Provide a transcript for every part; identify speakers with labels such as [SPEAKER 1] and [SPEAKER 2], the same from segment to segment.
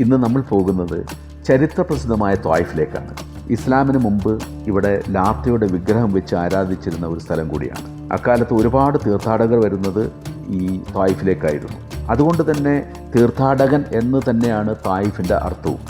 [SPEAKER 1] ഇന്ന് നമ്മൾ പോകുന്നത് ചരിത്രപ്രസിദ്ധമായ ത്വായിഫിലേക്കാണ് ഇസ്ലാമിന് മുമ്പ് ഇവിടെ ലാത്തയുടെ വിഗ്രഹം വെച്ച് ആരാധിച്ചിരുന്ന ഒരു സ്ഥലം കൂടിയാണ്. അക്കാലത്ത് ഒരുപാട് തീർത്ഥാടകർ വരുന്നത് ഈ തായിഫിലേക്കായിരുന്നു. അതുകൊണ്ട് തന്നെ തീർത്ഥാടകൻ എന്ന് തന്നെയാണ് തായിഫിന്റെ അർത്ഥവും.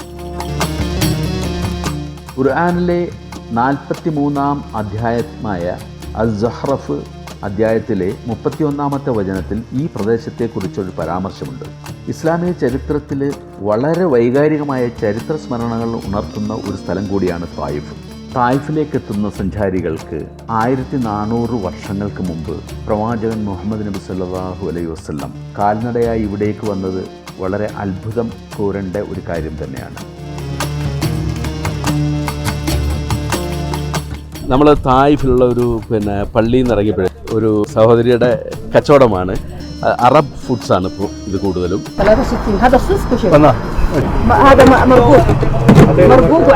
[SPEAKER 1] ഖുർആാനിലെ നാൽപ്പത്തി മൂന്നാം അധ്യായമായ അൽ ജഹ്റഫ് അധ്യായത്തിലെ മുപ്പത്തിയൊന്നാമത്തെ വചനത്തിൽ ഈ പ്രദേശത്തെക്കുറിച്ചൊരു പരാമർശമുണ്ട്. ഇസ്ലാമിക ചരിത്രത്തിൽ വളരെ വൈകാരികമായ ചരിത്ര സ്മരണകൾ ഉണർത്തുന്ന ഒരു സ്ഥലം കൂടിയാണ് തായിഫ്. തായിഫിലേക്ക് എത്തുന്ന സഞ്ചാരികൾക്ക് ആയിരത്തി നാനൂറ് വർഷങ്ങൾക്ക് മുമ്പ് പ്രവാചകൻ മുഹമ്മദ് നബി സല്ലാഹു അലൈഹി വസല്ലം കാൽനടയായി ഇവിടേക്ക് വന്നത് വളരെ അത്ഭുതം കൂരേണ്ട ഒരു കാര്യം തന്നെയാണ്.
[SPEAKER 2] നമ്മൾ തായിഫിലുള്ള ഒരു പിന്നെ പള്ളിയിൽ നിന്ന് ഇറങ്ങിയപ്പോഴേ ഒരു സഹോദരിയുടെ കച്ചവടമാണ് അ- അറബ് ഫുഡ്സ് ആണ് ഇപ്പോൾ ഇത് കൂടുതലും
[SPEAKER 3] 63 هذا صوص كشري ما- هذا م- مرقوق مرقوق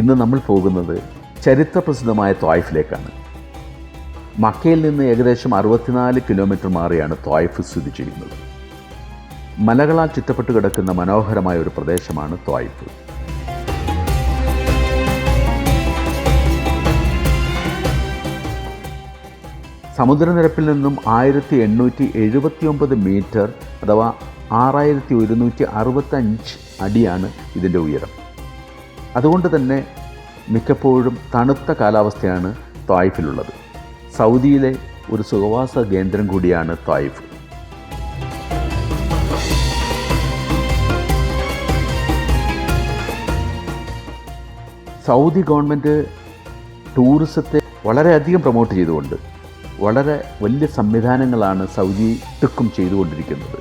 [SPEAKER 1] ഇന്ന് നമ്മൾ പോകുന്നത് ചരിത്രപ്രസിദ്ധമായ ത്വായ്ഫിലേക്കാണ് മക്കയിൽ നിന്ന് ഏകദേശം അറുപത്തിനാല് കിലോമീറ്റർ മാറിയാണ് ത്വായ്ഫ് സ്ഥിതി ചെയ്യുന്നത്. മലകളാൽ ചുറ്റപ്പെട്ട് കിടക്കുന്ന മനോഹരമായ ഒരു പ്രദേശമാണ് ത്വായ്ഫ് സമുദ്രനിരപ്പിൽ നിന്നും ആയിരത്തി എണ്ണൂറ്റി എഴുപത്തി ഒമ്പത് മീറ്റർ അഥവാ ആറായിരത്തി ഒരുന്നൂറ്റി അറുപത്തഞ്ച് അടിയാണ് ഇതിന്റെ ഉയരം. അതുകൊണ്ട് തന്നെ മിക്കപ്പോഴും തണുത്ത കാലാവസ്ഥയാണ് തായിഫിലുള്ളത്. സൗദിയിലെ ഒരു സുഖവാസ കേന്ദ്രം കൂടിയാണ് തായിഫ്. സൗദി ഗവൺമെന്റ് ടൂറിസത്തെ വളരെയധികം പ്രൊമോട്ട് ചെയ്തുകൊണ്ട് വളരെ വലിയ സംവിധാനങ്ങളാണ് സൗദി തെക്കും ചെയ്തുകൊണ്ടിരിക്കുന്നത്.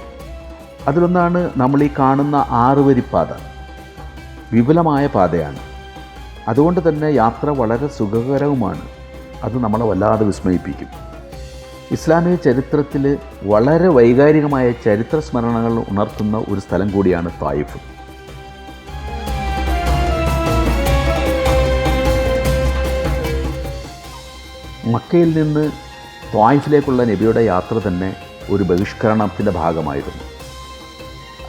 [SPEAKER 1] അതിലൊന്നാണ് നമ്മൾ ഈ കാണുന്ന ആറുവരിപ്പാത. വിപുലമായ പാതയാണ്. അതുകൊണ്ട് തന്നെ യാത്ര വളരെ സുഖകരവുമാണ്. അത് നമ്മളെ വല്ലാതെ വിസ്മയിപ്പിക്കും. ഇസ്ലാമിക ചരിത്രത്തിൽ വളരെ വൈകാരികമായ ചരിത്ര സ്മരണകൾ ഉണർത്തുന്ന ഒരു സ്ഥലം കൂടിയാണ് തായിഫ്. മക്കയിൽ നിന്ന് ത്വായിഫിലേക്കുള്ള നബിയുടെ യാത്ര തന്നെ ഒരു ബഹിഷ്കരണത്തിന്റെ ഭാഗമായിരുന്നു.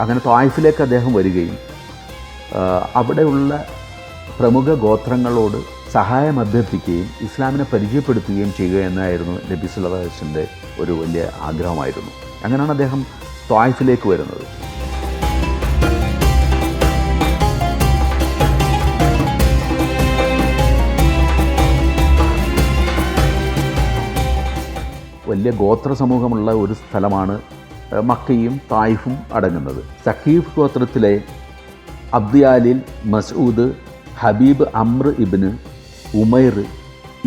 [SPEAKER 1] അങ്ങനെ ത്വായിഫിലേക്ക് അദ്ദേഹം വരികയും അവിടെയുള്ള പ്രമുഖ ഗോത്രങ്ങളോട് സഹായം അഭ്യർത്ഥിക്കുകയും ഇസ്ലാമിനെ പരിചയപ്പെടുത്തുകയും ചെയ്യുക എന്നായിരുന്നു നബി സുല്ലാസിന്റെ ഒരു വലിയ ആഗ്രഹമായിരുന്നു. അങ്ങനെയാണ് അദ്ദേഹം ത്വായിഫിലേക്ക് വരുന്നത്. വലിയ ഗോത്ര സമൂഹമുള്ള ഒരു സ്ഥലമാണ് മക്കയും തായിഫും അടങ്ങുന്നത്. സഖീഫ് ഗോത്രത്തിലെ അബ്ദിയാലിൽ മസൂദ് ഹബീബ് അമ്ര ഇബിന് ഉമൈർ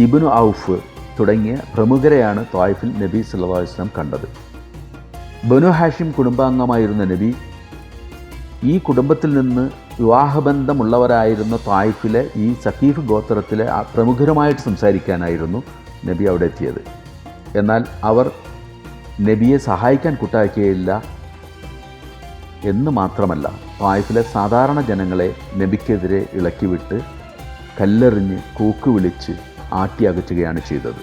[SPEAKER 1] ഇബിനു ഔഫ് തുടങ്ങിയ പ്രമുഖരെയാണ് തായിഫിൽ നബി അലൈഹി വസല്ലം കണ്ടത്. ബനു ഹാഷിം കുടുംബാംഗമായിരുന്ന നബി ഈ കുടുംബത്തിൽ നിന്ന് വിവാഹബന്ധമുള്ളവരായിരുന്ന തായിഫിലെ ഈ സഖീഫ് ഗോത്രത്തിലെ പ്രമുഖരുമായിട്ട് സംസാരിക്കാനായിരുന്നു നബി അവിടെ എത്തിയത്. എന്നാൽ അവർ നബിയെ സഹായിക്കാൻ കൂട്ടാക്കിയില്ല എന്ന് മാത്രമല്ല പായസിലെ സാധാരണ ജനങ്ങളെ നബിക്കെതിരെ ഇളക്കിവിട്ട് കല്ലെറിഞ്ഞ് കൂക്ക് വിളിച്ച് ആട്ടി അകറ്റുകയാണ് ചെയ്തത്.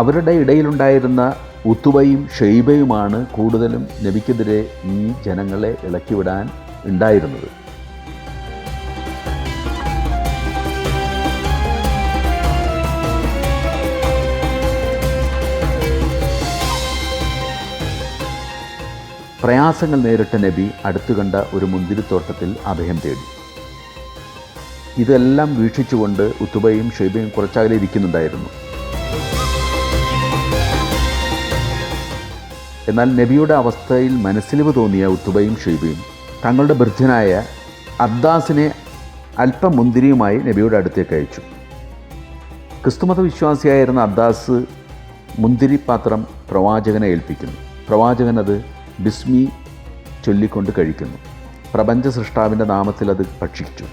[SPEAKER 1] അവരുടെ ഇടയിലുണ്ടായിരുന്ന ഉത്തുബയും ഷെയ്ബയുമാണ് കൂടുതലും നബിക്കെതിരെ ഈ ജനങ്ങളെ ഇളക്കിവിടാൻ ഉണ്ടായിരുന്നത്. പ്രയാസങ്ങൾ നേരിട്ട നബി അടുത്തു കണ്ട ഒരു മുന്തിരിത്തോട്ടത്തിൽ അഭയം തേടി. ഇതെല്ലാം വീക്ഷിച്ചുകൊണ്ട് ഉത്തുബയും ഷെയ്ബയും കുറച്ചകലെ ഇരിക്കുന്നുണ്ടായിരുന്നു. എന്നാൽ നബിയുടെ അവസ്ഥയിൽ മനസ്സിലിവ് തോന്നിയ ഉത്തുബയും ഷെയ്ബയും തങ്ങളുടെ ബൃദ്ധനായ അബ്ദാസിനെ അല്പം മുന്തിരിയുമായി നബിയുടെ അടുത്തേക്ക് അയച്ചു. ക്രിസ്തുമത വിശ്വാസിയായിരുന്ന അബ്ദാസ് മുന്തിരിപ്പാത്രം പ്രവാചകനെ ഏൽപ്പിക്കുന്നു. പ്രവാചകൻ അത് ബിസ്മി ചൊല്ലിക്കൊണ്ട് കഴിക്കുന്നു. പ്രപഞ്ച സൃഷ്ടാവിന്റെ നാമത്തിൽ അത് ഭക്ഷിച്ചു.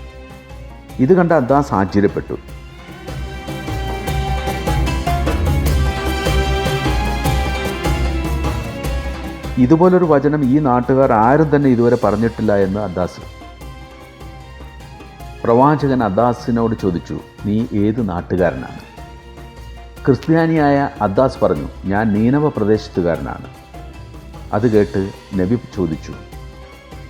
[SPEAKER 1] ഇത് കണ്ട അദ്ദാസ് ആശ്ചര്യപ്പെട്ടു ഇതുപോലൊരു വചനം ഈ നാട്ടുകാർ ആരും തന്നെ ഇതുവരെ പറഞ്ഞിട്ടില്ല എന്ന് അദ്ദാസ്. പ്രവാചകൻ അദ്ദാസിനോട് ചോദിച്ചു നീ ഏത് നാട്ടുകാരനാണ്? ക്രിസ്ത്യാനിയായ അദ്ദാസ് പറഞ്ഞു ഞാൻ നീനവ പ്രദേശത്തുകാരനാണ്. അത് കേട്ട് നബി ചോദിച്ചു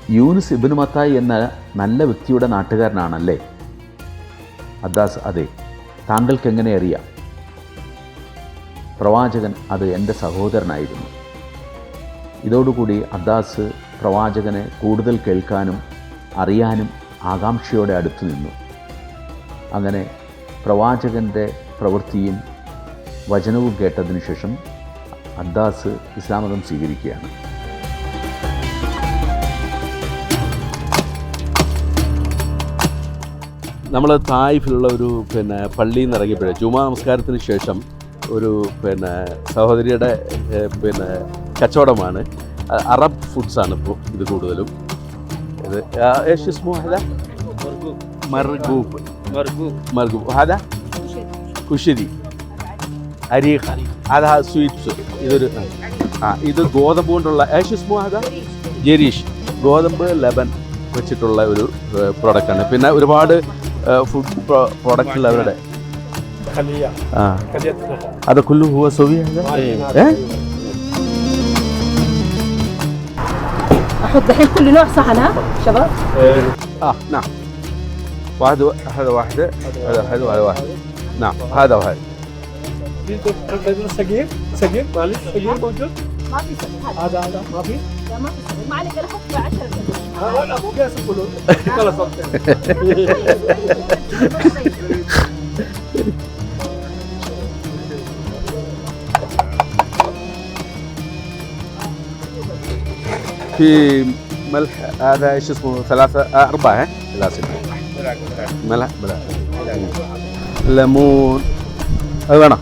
[SPEAKER 1] യൂനുസ് ഇബിന് മത്തായി എന്ന നല്ല വ്യക്തിയുടെ നാട്ടുകാരനാണല്ലേ? അദ്ദാസ് അതെ താങ്കൾക്ക് എങ്ങനെ അറിയാം? പ്രവാചകൻ അത് എന്റെ സഹോദരനായിരുന്നു. ഇതോടുകൂടി അദ്ദാസ് പ്രവാചകനെ കൂടുതൽ കേൾക്കാനും അറിയാനും ആകാംക്ഷയോടെ അടുത്തു നിന്നു. അങ്ങനെ പ്രവാചകന്റെ പ്രവൃത്തിയും വചനവും കേട്ടതിനു ശേഷം അദ്ദാസ് ഇസ്ലാം മതം സ്വീകരിക്കുകയാണ്.
[SPEAKER 2] നമ്മൾ തായ്ഫിലുള്ള ഒരു പിന്നെ പള്ളിയിൽ നിന്ന് ഇറങ്ങിയപ്പോഴേ ജുമാ നമസ്കാരത്തിന് ശേഷം ഒരു പിന്നെ സഹോദരിയുടെ പിന്നെ കച്ചവടമാണ്. അറബ് ഫുഡ്സാണ് ഇപ്പോൾ ഇത് കൂടുതലും. ഇത് മർഗൂപ്പ് മർഗൂപ്പ് മർഗൂബ്.
[SPEAKER 4] മർഗൂബ്.
[SPEAKER 2] മർഗൂബ്. ഹാല കുശരി അരീഖ അത് സ്വീറ്റ്സ് ഇതൊരു ആ ഇത് ഗോതമ്പ് കൊണ്ടുള്ള ഏഷ് اسمه هذا ജെരീഷ് ഗോതമ്പ് ലബൻ വെച്ചിട്ടുള്ള ഒരു പ്രോഡക്റ്റാണ് പിന്നെ ഒരുപാട് ഫുഡ് പ്രോഡക്റ്റിൽ അവരുടെ
[SPEAKER 4] خليه
[SPEAKER 2] ആ
[SPEAKER 4] خليه
[SPEAKER 2] هذا كله هو سوي هذا؟ ايه؟
[SPEAKER 3] احط الحين كل نوع صحن ها شباب
[SPEAKER 2] اه نعم واحد هذا واحدة هذا هذا وهذا واحد نعم هذا وهذا
[SPEAKER 4] سقير سقير معلش سقير موجود
[SPEAKER 3] ما في صحن هذا
[SPEAKER 4] هذا ما في
[SPEAKER 3] لا ما في صحن ما عليك أنا أحط 10
[SPEAKER 4] ها لا مو قياس كله خلاص
[SPEAKER 2] في ملح هذا إيش اسمه؟ ثلاثة آه أربعة ها؟ لازم ملح ملح. ليمون. هذا أنا.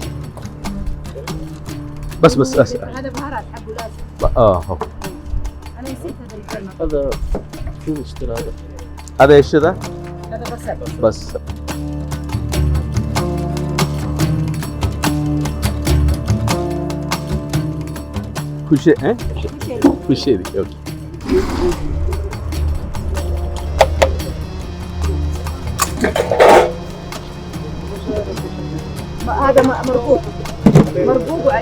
[SPEAKER 2] بس بس بس
[SPEAKER 3] هذا بهارات حبه لازم.
[SPEAKER 2] آه هو.
[SPEAKER 3] أنا نسيت هذا الكلمة
[SPEAKER 4] هذا شو اشترى هذا؟
[SPEAKER 2] هذا إيش ذا؟
[SPEAKER 3] هذا بصل.
[SPEAKER 2] بس. كشري ها؟ كشري أوكي.
[SPEAKER 3] ما- هذا م- مرقوق. مرقوق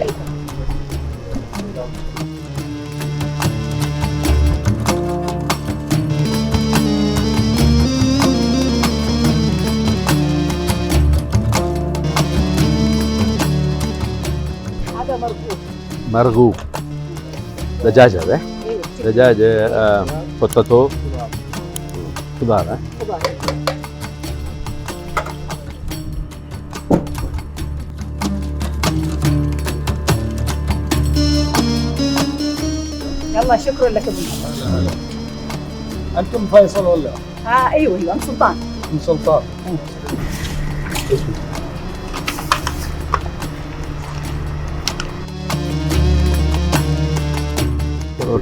[SPEAKER 2] مرغوب. دجاج هذا
[SPEAKER 3] أيوه
[SPEAKER 2] دجاج آه بوتاتو خضار ها؟
[SPEAKER 3] خضار يلا شكرا لكم
[SPEAKER 4] أنتم فيصل ولا؟
[SPEAKER 3] ها أيوه أيوه ام سلطان.
[SPEAKER 4] ام سلطان.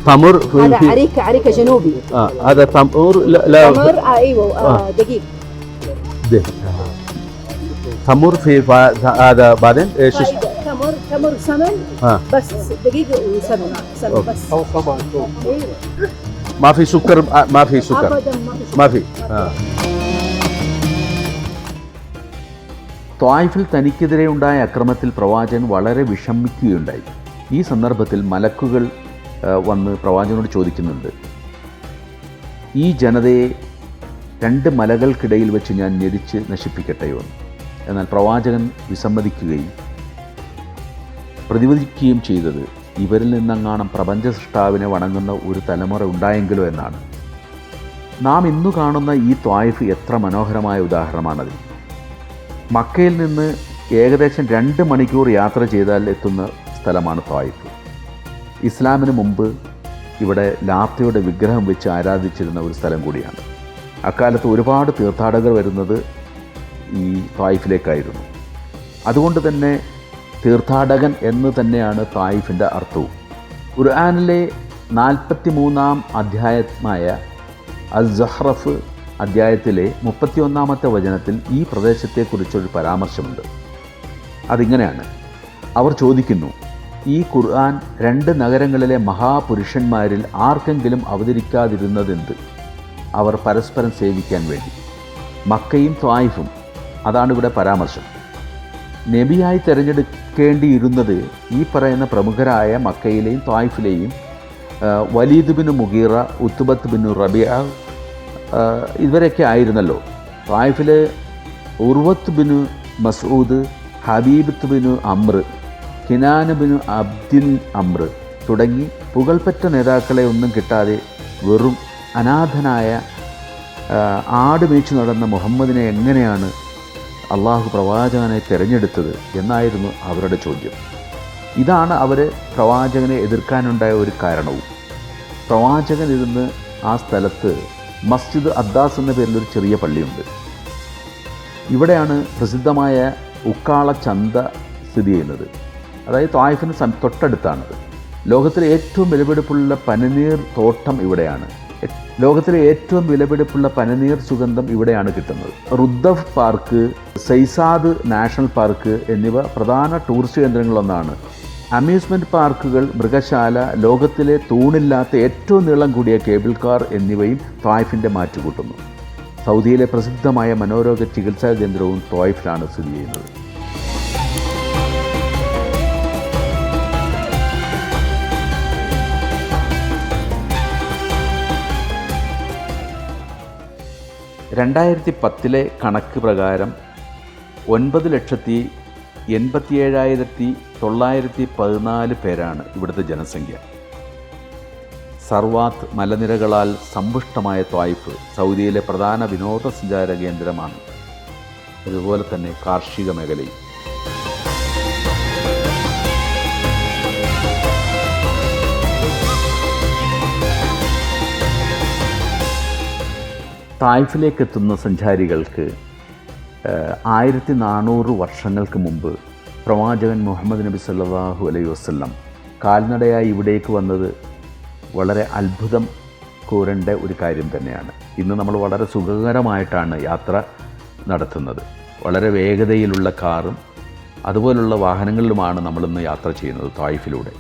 [SPEAKER 2] تمر
[SPEAKER 3] هذا
[SPEAKER 2] في
[SPEAKER 3] عريكه عريكه جنوبي
[SPEAKER 2] آه هذا تمر لا لا
[SPEAKER 3] تمر آه ايوه آه دقيق
[SPEAKER 2] ده. تمر في فا- هذا بعدين ايش اسمه؟
[SPEAKER 3] طيب تمر تمر سمن
[SPEAKER 2] ها
[SPEAKER 3] بس دقيق وسمن سمن
[SPEAKER 2] أوكي.
[SPEAKER 3] بس
[SPEAKER 4] او طبعا
[SPEAKER 3] ايوه
[SPEAKER 2] ما في سكر آه، ما في سكر
[SPEAKER 3] ابدا ما في شيء.
[SPEAKER 2] ما في آه.
[SPEAKER 1] ത്വായിഫിൽ തനിക്കെതിരെ ഉണ്ടായ അക്രമത്തിൽ പ്രവാചകൻ വളരെ വിഷമിക്കുകയുണ്ടായി ഈ സന്ദർഭത്തിൽ മലക്കുകൾ ആ, വന്ന് പ്രവാചകനോട് ചോദിക്കുന്നുണ്ട്. ഈ ജനതയെ രണ്ട് മലകൾക്കിടയിൽ വെച്ച് ഞാൻ ഞെരിച്ച് നശിപ്പിക്കട്ടെയോ എന്നാൽ പ്രവാചകൻ വിസമ്മതിക്കുകയും പ്രതിവദിക്കുകയും ചെയ്തത് ഇവരിൽ നിന്നെങ്ങാണം പ്രപഞ്ച സൃഷ്ടാവിനെ വണങ്ങുന്ന ഒരു തലമുറ ഉണ്ടായെങ്കിലോ എന്നാണ്. നാം ഇന്നു കാണുന്ന ഈ ത്വായിഫ് എത്ര മനോഹരമായ ഉദാഹരണമാണത് മക്കയിൽ നിന്ന് ഏകദേശം രണ്ട് മണിക്കൂർ യാത്ര ചെയ്താൽ എത്തുന്ന സ്ഥലമാണ് ത്വായിഫ്. ഇസ്ലാമിന് മുമ്പ് ഇവിടെ ലാത്തയുടെ വിഗ്രഹം വെച്ച് ആരാധിച്ചിരുന്ന ഒരു സ്ഥലം കൂടിയാണ്. അക്കാലത്ത് ഒരുപാട് തീർത്ഥാടകർ വരുന്നത് ഈ തായിഫിലേക്കായിരുന്നു. അതുകൊണ്ട് തന്നെ തീർത്ഥാടകൻ എന്ന് തന്നെയാണ് തായിഫിന്റെ അർത്ഥവും. ഖുർആാനിലെ നാൽപ്പത്തി മൂന്നാം അധ്യായമായ അൽ ജഹ്റഫ് അധ്യായത്തിലെ മുപ്പത്തിയൊന്നാമത്തെ വചനത്തിൽ ഈ പ്രദേശത്തെക്കുറിച്ചൊരു പരാമർശമുണ്ട്. അതിങ്ങനെയാണ്. അവർ ചോദിക്കുന്നു ഈ ഖുർആൻ രണ്ട് നഗരങ്ങളിലെ മഹാപുരുഷന്മാരിൽ ആർക്കെങ്കിലും അവതരിക്കാതിരുന്നതെന്ത്? അവർ പരസ്പരം സേവിക്കാൻ വേണ്ടി. മക്കയും ത്വായിഫും അതാണ് ഇവിടെ പരാമർശം. നബിയായി തിരഞ്ഞെടുക്കേണ്ടിയിരുന്നത് ഈ പറയുന്ന പ്രമുഖരായ മക്കയിലെയും ത്വായിഫിലെയും Walid bin Mughira Utbah bin Rabia ഇവരൊക്കെ ആയിരുന്നല്ലോ. ത്വായിഫിലെ Urwah bin Masud Habibat bin Amr കിനാന് അബ്ദിൻ അമ്ര തുടങ്ങി പുകൾപ്പെട്ട നേതാക്കളെ ഒന്നും കിട്ടാതെ വെറും അനാഥനായ ആട് മേച്ചു നടന്ന മുഹമ്മദിനെ എങ്ങനെയാണ് അള്ളാഹു പ്രവാചകനെ തിരഞ്ഞെടുത്തത് എന്നായിരുന്നു അവരുടെ ചോദ്യം. ഇതാണ് അവർ പ്രവാചകനെ എതിർക്കാനുണ്ടായ ഒരു കാരണവും. പ്രവാചകൻ ഇരുന്ന് ആ സ്ഥലത്ത് മസ്ജിദ് അദ്ദാസ് എന്ന പേരിൽ ഒരു ചെറിയ പള്ളിയുണ്ട്. ഇവിടെയാണ് പ്രസിദ്ധമായ ഉക്കാള ചന്ത സ്ഥിതി ചെയ്യുന്നത്. അതായത് തായിഫിന് തൊട്ടടുത്താണത് ലോകത്തിലെ ഏറ്റവും വിലപിടിപ്പുള്ള പനനീർ തോട്ടം ഇവിടെയാണ്. ലോകത്തിലെ ഏറ്റവും വിലപിടിപ്പുള്ള പനനീർ സുഗന്ധം ഇവിടെയാണ് കിട്ടുന്നത്. റുദ്ദഫ് പാർക്ക് സൈസാദ് നാഷണൽ പാർക്ക് എന്നിവ പ്രധാന ടൂറിസ്റ്റ് കേന്ദ്രങ്ങളൊന്നാണ് അമ്യൂസ്മെന്റ് പാർക്കുകൾ മൃഗശാല ലോകത്തിലെ തൂണില്ലാത്ത ഏറ്റവും നീളം കൂടിയ കേബിൾ കാർ എന്നിവയും തായ്ഫിന്റെ മാറ്റുകൂട്ടുന്നു. സൗദിയിലെ പ്രസിദ്ധമായ മനോരോഗ ചികിത്സാ കേന്ദ്രവും തോയ്ഫിലാണ് സ്ഥിതി ചെയ്യുന്നത്. രണ്ടായിരത്തി പത്തിലെ കണക്ക് പ്രകാരം ഒൻപത് ലക്ഷത്തി എൺപത്തിയേഴായിരത്തി തൊള്ളായിരത്തി പതിനാല് പേരാണ് ഇവിടുത്തെ ജനസംഖ്യ. സർവാത്ത് മലനിരകളാൽ സമ്പുഷ്ടമായ ത്വായിഫ് സൗദിയിലെ പ്രധാന വിനോദസഞ്ചാര കേന്ദ്രമാണ്. അതുപോലെ തന്നെ കാർഷിക മേഖലയും. തായ്ഫിലേക്ക് എത്തുന്ന സഞ്ചാരികൾക്ക് ആയിരത്തി നാനൂറ് വർഷങ്ങൾക്ക് മുമ്പ് പ്രവാചകൻ മുഹമ്മദ് നബി സല്ലാഹു അലൈ വസല്ലം കാൽനടയായി ഇവിടേക്ക് വന്നത് വളരെ അത്ഭുതം കൂരേണ്ട ഒരു കാര്യം തന്നെയാണ്. ഇന്ന് നമ്മൾ വളരെ സുഖകരമായിട്ടാണ് യാത്ര നടത്തുന്നത്. വളരെ വേഗതയിലുള്ള കാറും അതുപോലുള്ള വാഹനങ്ങളിലുമാണ് നമ്മളിന്ന് യാത്ര ചെയ്യുന്നത് തായിഫിലൂടെ.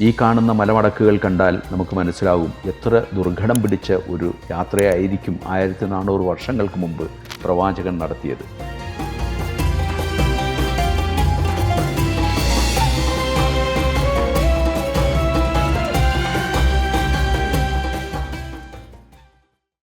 [SPEAKER 1] ഈ കാണുന്ന മലമടക്കുകൾ കണ്ടാൽ നമുക്ക് മനസ്സിലാവും എത്ര ദുർഘടം പിടിച്ച ഒരു യാത്രയായിരിക്കും ആയിരത്തി നാനൂറ് വർഷങ്ങൾക്ക് മുമ്പ് പ്രവാചകൻ നടത്തിയത്.